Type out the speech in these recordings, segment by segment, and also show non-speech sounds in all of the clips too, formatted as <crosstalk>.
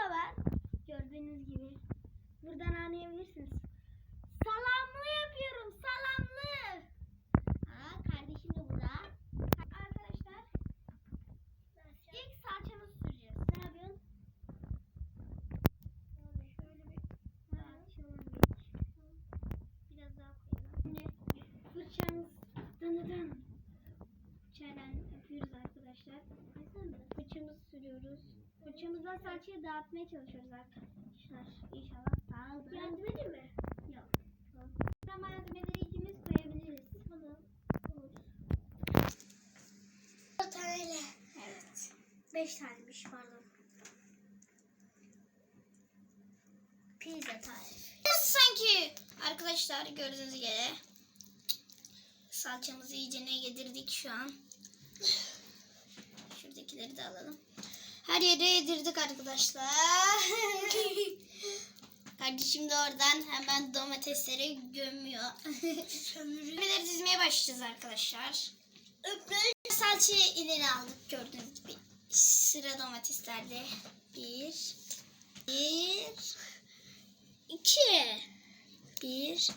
sefer gördüğünüz gibi buradan anlayabilirsiniz. Salamlı yapıyorum salamlı. Aa kardeşim de burada. Arkadaşlar ilk salçamızı süreceğiz. Ne yapıyorsun? Şöyle bir biraz daha koyalım. Şimdi fırçamız dını dın. Fırçayla yapıyoruz arkadaşlar. Fırçamızı Fırçamızdan salçayı dağıtmaya çalışıyoruz arkadaşlar. İnşallah dağılır. Yardım edeyim mi? Yok. Tamam. malzemeleri ikimiz koyabiliriz. Tamam. Olur. Dört taneyle. Evet. Beş taneymiş pardon. Pizza tarifi. Sanki arkadaşlar gördüğünüz gibi salçamızı iyice ne yedirdik şu an. Şuradakileri de alalım. Her yere yedirdik arkadaşlar. <laughs> Kardeşim de oradan hemen domatesleri gömüyor. Domatesleri dizmeye başlayacağız arkadaşlar. Öpmeyi Salçayı ileri aldık gördüğünüz gibi. Sıra domateslerde. Bir. Bir. iki. Bir.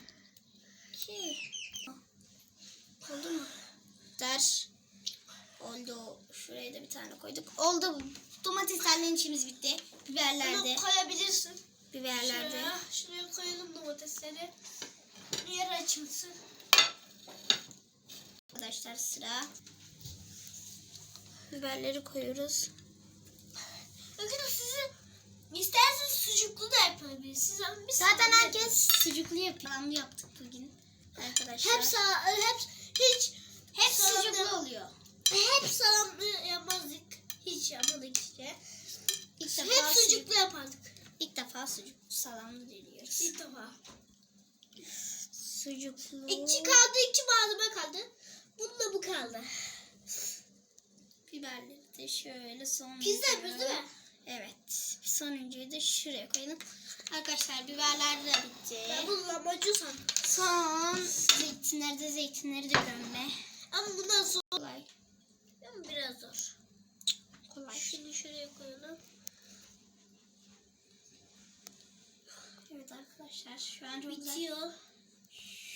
iki. Oldu mu? Der. Oldu. Şuraya da bir tane koyduk. Oldu. Domateslerle içimiz bitti. Biberlerde. Bunu koyabilirsin. Biberlerde. Şuraya, şuraya koyalım domatesleri. Yer açılsın. Arkadaşlar sıra. Biberleri koyuyoruz. Bakın sizi isterseniz sucuklu da yapabilirsiniz ama biz Zaten herkes sucuklu yapıyor. Salamlı yaptık bugün. Arkadaşlar. hep sa hep hiç hep salamlı- sucuklu oluyor. hep salamlı yapmazdık. Hiç yapmadık işte. İlk Hep defa sucuk, sucuklu yapardık. ilk defa sucuk salamlı deniyoruz. İlk defa. Sucuklu. İki kaldı, iki malzeme kaldı. Bununla bu kaldı. Biberleri de şöyle son. Pizza yapıyoruz değil mi? Evet. Sonuncuyu da şuraya koyalım. Arkadaşlar biberler de bitti. Ben bunu lahmacun sandım. Son zeytinleri de zeytinleri de gömme. Ama bundan sonra Kolay. ama biraz zor. Kolay. Şunu şuraya koyalım. Evet arkadaşlar şu an çok güzel.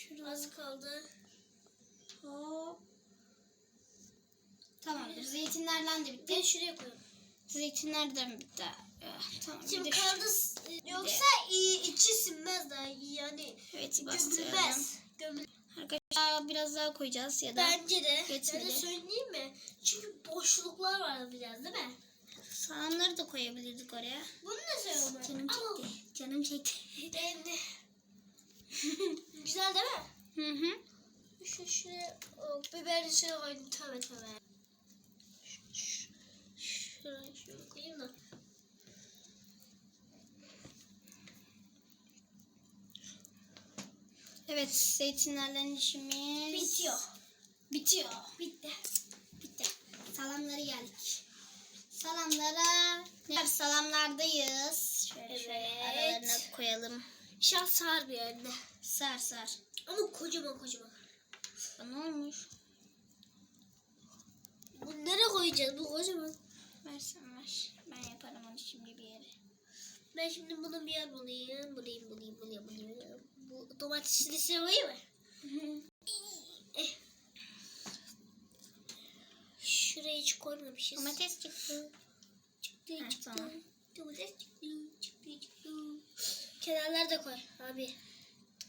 Şurası. Az kaldı. Hop. Tamamdır. Zeytinlerden de bitti. Ben şuraya koyalım. Zeytinlerden bitti. Evet, tamam. bir Şimdi kaldı. Yoksa iyi, içi sinmez daha iyi yani. Evet. Gömülmez. Gömül Arkadaşlar biraz daha koyacağız ya da Bence de. Yetmedi. Ben de söyleyeyim mi? Çünkü boşluklar var biraz değil mi? salamları da koyabilirdik oraya. Bunu da söylüyorum. Canım Ama çekti. Canım çekti. ben de. <laughs> Güzel değil mi? Hı hı. Şu şuraya o, biberi şuraya koydum. Tabii tabii. Şuraya şöyle koyayım da. Evet zeytinlerden işimiz Bitiyor. Bitiyor. Bitti. Bitti. Salamları geldik. Salamlara ne salamlardayız. Şöyle şöyle Evet. aralarına koyalım. Şans sar bir yerine. Sar sar. Ama kocaman kocaman. Ne olmuş? Bunu nereye koyacağız? Bu kocaman. Versen ver. Ben yaparım onu şimdi bir yere. Ben şimdi bunu bir yer bulayım. Bulayım, bulayım, bulayım, bulayım. Bu domatesi de şuraya koyayım mı? <laughs> Eh. Şuraya hiç koymamışız. Domates çıktı. çıktı, Ha, çıktı. tamam. Domates çıktı, çıktı, çıktı. Kenarları da koy abi.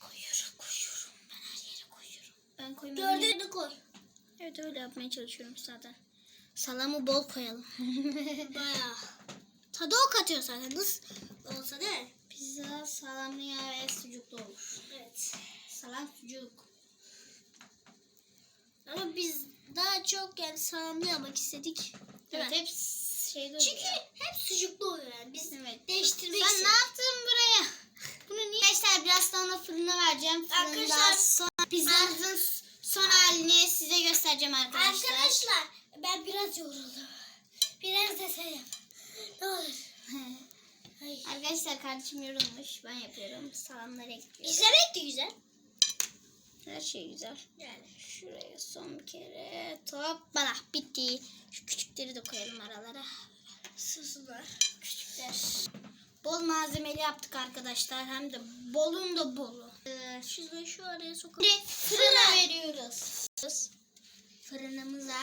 Koyuyorum koyuyorum. Ben her yere koyuyorum. Ben koymadım. Gördüğünü koy. Evet öyle yapmaya çalışıyorum zaten. Salamı bol koyalım. <laughs> Bayağı. Tadı o katıyor zaten. Nasıl olsa değil mi? Pizza salamlı ve sucuklu olur. Evet. Salam sucuk. Ama biz daha çok yani salamlı yapmak istedik. Evet mi? hep şeyde oluyor. Çünkü hep sucuklu oluyor yani. Biz Evet. değiştirmek Sen ne yaptın buraya? Niye? Arkadaşlar biraz sonra fırına vereceğim. Fırında Arkadaşlar- sonra pizzamızın son halini size göstereceğim arkadaşlar. Arkadaşlar ben biraz yoruldum. Biraz da sen yap. Ne olur. <laughs> Arkadaşlar kardeşim yorulmuş. Ben yapıyorum. Salamları ekliyorum. İzlemek de güzel. Her şey güzel. Yani. Şuraya son bir kere. Top bana bitti. Şu küçükleri de koyalım aralara. Bol malzemeli yaptık arkadaşlar. Hem de bolun da bolu. Ee, Şunu şu araya sokalım. Şimdi fırına veriyoruz. Fırınımıza.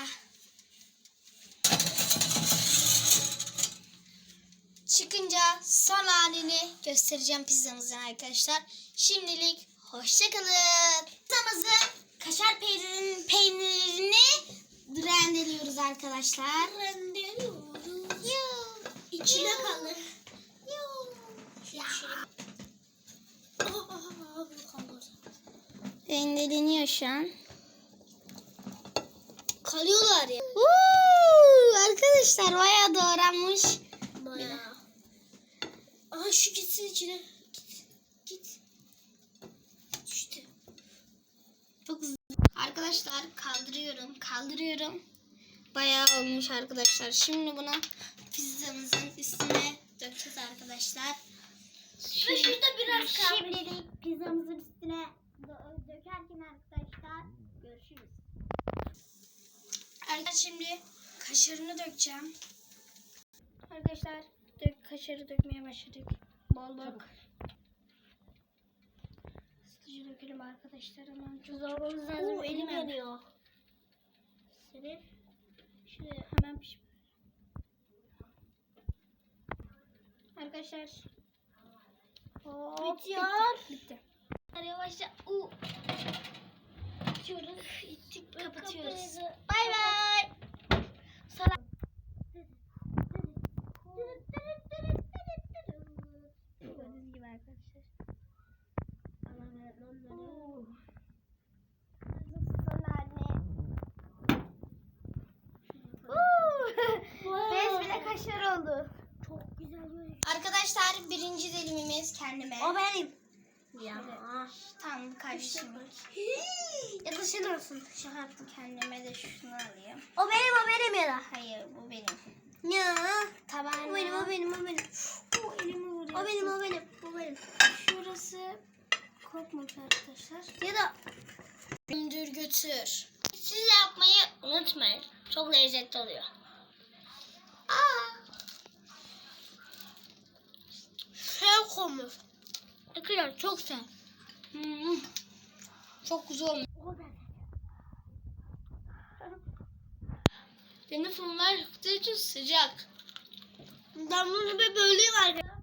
Çıkınca son halini göstereceğim pizzamızın arkadaşlar. Şimdilik hoşçakalın. Pizzamızın kaşar peynirinin peynirini rendeliyoruz arkadaşlar. Rendeliyoruz. Yoo. İçine kalır. Yoo. Şöyle şöyle. Aa, aa, aa, bu kalır. Rendeleniyor şu an. Kalıyorlar ya. Uuu, arkadaşlar bayağı doğranmış. Bayağı. Aha şu gitsin içine. Git. Git. Düştü. Çok hızlı. Arkadaşlar kaldırıyorum, kaldırıyorum. Bayağı olmuş arkadaşlar. Şimdi bunu pizzamızın üstüne dökeceğiz arkadaşlar. Ve şurada biraz kalmış. Şimdilik pizzamızın üstüne dökerken arkadaşlar görüşürüz. Arkadaşlar şimdi kaşarını dökeceğim. Arkadaşlar dök, kaşarı dökmeye başladık. Bol bol. Hızlıca dökelim arkadaşlar hemen. Çok Zor olmaz lazım. Elim yanıyor. Senin. Şöyle hemen piş. Arkadaşlar. Hop, Bitiyor. Bitti. bitti. Yavaşça. U. Açıyoruz. İttik. Kapatıyoruz. Bay bay. Sana. Gördüğünüz gibi arkadaşlar. Resmine <laughs> kaşar oldu. Çok güzel böyle. Arkadaşlar birinci dilimimiz kendime. O benim. Ya. Tamam bu kardeşim. Ya da sen olsun. Şaka yaptım kendime de şunu alayım. O benim o benim ya da. Hayır bu benim. Ya. Tabağına. O benim o benim o benim. O elimi vuruyor. O benim o benim. O benim. Şurası kopmuş arkadaşlar. Ya da Gündür götür. siz yapmayı unutmayın. Çok lezzetli oluyor. Aa. Şey komuş. Ekran çok güzel. Hmm. Çok güzel olmuş. Benim fırınlar için sıcak. Ben bunu bir böleyim arkadaşlar.